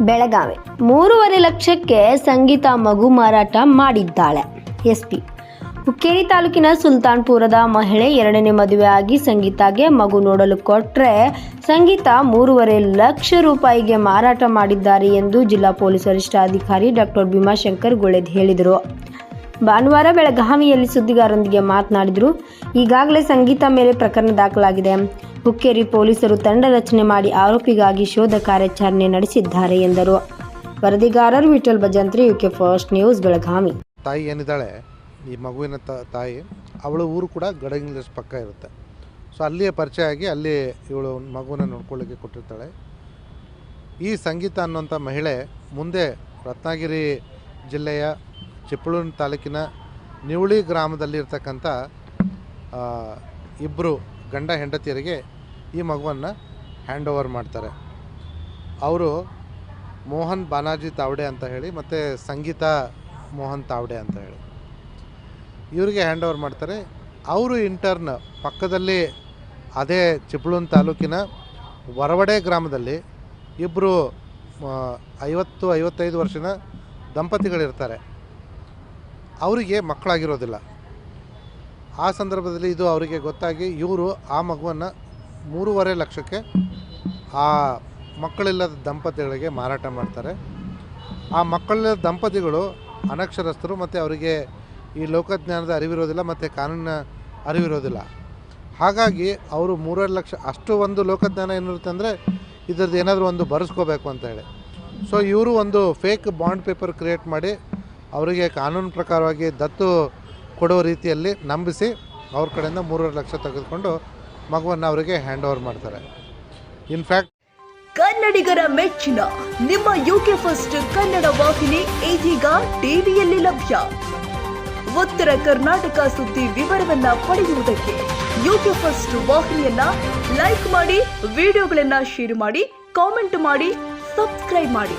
ಬೆಳಗಾವಿ. ಮೂರುವರೆ ಲಕ್ಷಕ್ಕೆ ಸಂಗೀತ ಮಗು ಮಾರಾಟ ಮಾಡಿದ್ದಾಳೆ. ಎಸ್ಪಿ. ಹುಕ್ಕೇರಿ ತಾಲೂಕಿನ ಸುಲ್ತಾನ್ಪುರದ ಮಹಿಳೆ ಎರಡನೇ ಮದುವೆ ಆಗಿ ಸಂಗೀತಾಗೆ ಮಗು ನೋಡಲು ಕೊಟ್ಟರೆ ಸಂಗೀತ ಮೂರುವರೆ ಲಕ್ಷ ರೂಪಾಯಿಗೆ ಮಾರಾಟ ಮಾಡಿದ್ದಾರೆ ಎಂದು ಜಿಲ್ಲಾ ಪೊಲೀಸ್ ವರಿಷ್ಠಾಧಿಕಾರಿ ಡಾಕ್ಟರ್ ಭೀಮಾಶಂಕರ್ ಗುಳೆದ್ ಹೇಳಿದರು. ಭಾನುವಾರ ಬೆಳಗಾವಿಯಲ್ಲಿ ಸುದ್ದಿಗಾರರೊಂದಿಗೆ ಮಾತನಾಡಿದರು. ಈಗಾಗಲೇ ಸಂಗೀತ ಮೇಲೆ ಪ್ರಕರಣ ದಾಖಲಾಗಿದೆ. ಹುಕ್ಕೇರಿ ಪೊಲೀಸರು ತಂಡ ರಚನೆ ಮಾಡಿ ಆರೋಪಿಗಾಗಿ ಶೋಧ ಕಾರ್ಯಾಚರಣೆ ನಡೆಸಿದ್ದಾರೆ ಎಂದರು. ವರದಿಗಾರರು Vitthal Bhajantri, UK First News, Belagavi. ತಾಯಿ ಏನಿದ್ದಾಳೆ? ಈ ಮಗುವಿನ ತಾಯಿ, ಅವಳ ಊರು ಕೂಡ ಗಡಗಿಂಗ್ಲ ಪಕ್ಕ ಇರುತ್ತೆ. ಸೊ ಅಲ್ಲಿಯೇ ಪರಿಚಯ ಆಗಿ ಅಲ್ಲಿ ಇವಳು ಮಗುವನ್ನ ನೋಡ್ಕೊಳ್ಳಿಕ್ಕೆ ಕೊಟ್ಟಿರ್ತಾಳೆ. ಈ ಸಂಗೀತ ಅನ್ನುವಂಥ ಮಹಿಳೆ ಮುಂದೆ ರತ್ನಗಿರಿ ಜಿಲ್ಲೆಯ ಚಿಪ್ಪಳೂರು ತಾಲೂಕಿನ ನಿವಳಿ ಗ್ರಾಮದಲ್ಲಿರ್ತಕ್ಕಂಥ ಇಬ್ಬರು ಗಂಡ ಹೆಂಡತಿಯರಿಗೆ ಈ ಮಗುವನ್ನು ಹ್ಯಾಂಡ್ ಓವರ್ ಮಾಡ್ತಾರೆ. ಅವರು ಮೋಹನ್ ಬಾನಾಜಿ ತಾವಡೆ ಅಂತ ಹೇಳಿ ಮತ್ತು ಸಂಗೀತ ಮೋಹನ್ ತಾವಡೆ ಅಂತ ಹೇಳಿ. ಇವರಿಗೆ ಹ್ಯಾಂಡ್ ಓವರ್ ಮಾಡ್ತಾರೆ. ಅವರು ಇಂಟರ್ನ್ ಪಕ್ಕದಲ್ಲಿ ಅದೇ ಚಿಪ್ಳೂನ್ ತಾಲೂಕಿನ ವರವಡೆ ಗ್ರಾಮದಲ್ಲಿ ಇಬ್ಬರು ಐವತ್ತು, ಐವತ್ತೈದು ವರ್ಷದ ದಂಪತಿಗಳಿರ್ತಾರೆ. ಅವರಿಗೆ ಮಕ್ಕಳಾಗಿರೋದಿಲ್ಲ. ಆ ಸಂದರ್ಭದಲ್ಲಿ ಇದು ಅವರಿಗೆ ಗೊತ್ತಾಗಿ ಇವರು ಆ ಮಗುವನ್ನು ಮೂರುವರೆ ಲಕ್ಷಕ್ಕೆ ಆ ಮಕ್ಕಳಿಲ್ಲದ ದಂಪತಿಗಳಿಗೆ ಮಾರಾಟ ಮಾಡ್ತಾರೆ. ಆ ಮಕ್ಕಳಿಲ್ಲದ ದಂಪತಿಗಳು ಅನಕ್ಷರಸ್ಥರು ಮತ್ತು ಅವರಿಗೆ ಈ ಲೋಕಜ್ಞಾನದ ಅರಿವಿರೋದಿಲ್ಲ ಮತ್ತು ಕಾನೂನಿನ ಅರಿವಿರೋದಿಲ್ಲ. ಹಾಗಾಗಿ ಅವರು ಮೂರುವರೆ ಲಕ್ಷ ಅಷ್ಟು ಒಂದು ಲೋಕಜ್ಞಾನ ಏನಿರುತ್ತೆ ಅಂದರೆ ಇದ್ರದ್ದು ಏನಾದರೂ ಒಂದು ಬರೆಸ್ಕೋಬೇಕು ಅಂತ ಹೇಳಿ. ಸೊ ಇವರು ಒಂದು ಫೇಕ್ ಬಾಂಡ್ ಪೇಪರ್ ಕ್ರಿಯೇಟ್ ಮಾಡಿ ಅವರಿಗೆ ಕಾನೂನು ಪ್ರಕಾರವಾಗಿ ದತ್ತು ಕೊಡೋ ರೀತಿಯಲ್ಲಿ ನಂಬಿಸಿ ಅವ್ರ ಕಡೆಯಿಂದ ಮೂರುವರೆ ಲಕ್ಷ ತೆಗೆದುಕೊಂಡು ಮಗುವನ್ನು ಅವರಿಗೆ ಹ್ಯಾಂಡ್ ಓವರ್ ಮಾಡ್ತಾರೆ. ಇನ್ಫ್ಯಾಕ್ಟ್ ಕನ್ನಡಿಗರ ಮೆಚ್ಚಿನ, ನಿಮ್ಮ ಯುಕೆ ಫಸ್ಟ್ ಕನ್ನಡ ವಾಹಿನಿ ಇದೀಗ ಟಿವಿಯಲ್ಲಿ ಲಭ್ಯ. ಉತ್ತರ ಕರ್ನಾಟಕ ಸುದ್ದಿ ವಿವರವನ್ನ ಪಡೆಯುವುದಕ್ಕೆ ಯುಕೆ ಫಸ್ಟ್ ವಾಹಿನಿಯನ್ನ ಲೈಕ್ ಮಾಡಿ, ವಿಡಿಯೋಗಳನ್ನ ಶೇರ್ ಮಾಡಿ ಕಾಮೆಂಟ್ ಮಾಡಿ ಸಬ್ಸ್ಕ್ರೈಬ್ ಮಾಡಿ.